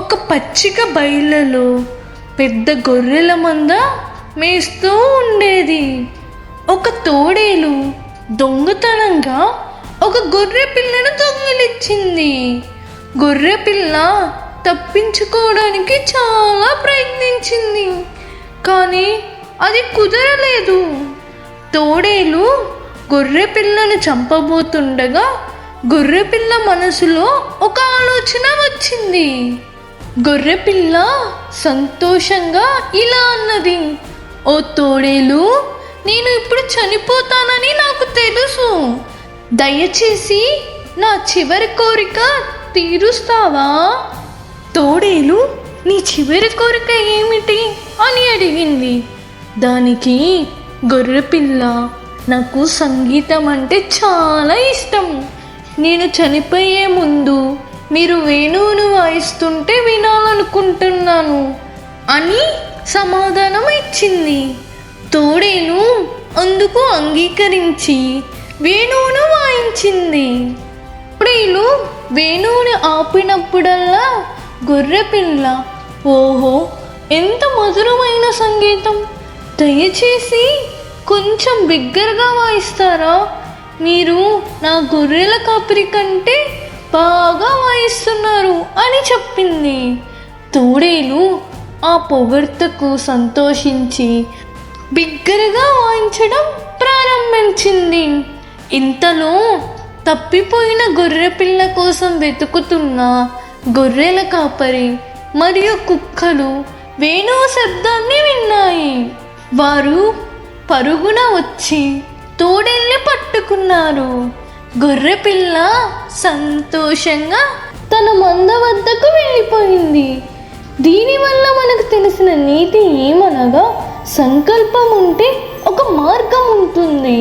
ఒక పచ్చిక బయళ్ళలో పెద్ద గొర్రెల మంద మేస్తూ ఉండేది. ఒక తోడేలు దొంగతనంగా ఒక గొర్రె పిల్లను దొంగిలిచ్చింది. గొర్రె పిల్ల తప్పించుకోవడానికి చాలా ప్రయత్నించింది. కానీ అది కుదరలేదు. తోడేలు గొర్రె పిల్లను చంపబోతుండగా గొర్రె పిల్ల మనసులో ఒక ఆలోచన వచ్చింది. గొర్రె పిల్ల సంతోషంగా ఇలా అన్నది. ఓ తోడేలు నేను ఇప్పుడు చనిపోతానని నాకు తెలుసు. దయచేసి నా చివరి కోరిక తీరుస్తావా? తోడేలు నీ చివరి కోరిక ఏమిటి? అని అడిగింది. దానికి గొర్రెపిల్ల నాకు సంగీతం అంటే చాలా ఇష్టం. నేను చనిపోయే ముందు మీరు వేణువును వాయిస్తుంటే వినాలనుకుంటున్నాను అని సమాధానం ఇచ్చింది తోడేను అందుకు అంగీకరించి వేణువును వాయించింది. ప్రియులు వేణువుని ఆపినప్పుడల్లా గొర్రెపిల్ల ఓహో ఎంత మధురమైన సంగీతం. దయచేసి కొంచెం బిగ్గరగా వాయిస్తారా? మీరు నా గొర్రెల కాపరి కంటే చేస్తున్నారు అని చెప్పింది. తోడేలు ఆ పొగడ్తకు సంతోషించి బిగ్గరగా వాయించడం ప్రారంభించింది. ఇంతలో తప్పిపోయిన గొర్రె పిల్ల కోసం వెతుకుతున్న గొర్రెల కాపరి మరియు కుక్కలు వేణువు శబ్దాన్ని విన్నాయి. వారు పరుగున వచ్చి తోడేల్ని పట్టుకున్నారు. గొర్రె పిల్ల సంతోషంగా తన మంద వద్దకు వెళ్ళిపోయింది. దీనివల్ల మనకు తెలిసిన నీతి ఏమనగా సంకల్పం ఉంటే ఒక మార్గం ఉంటుంది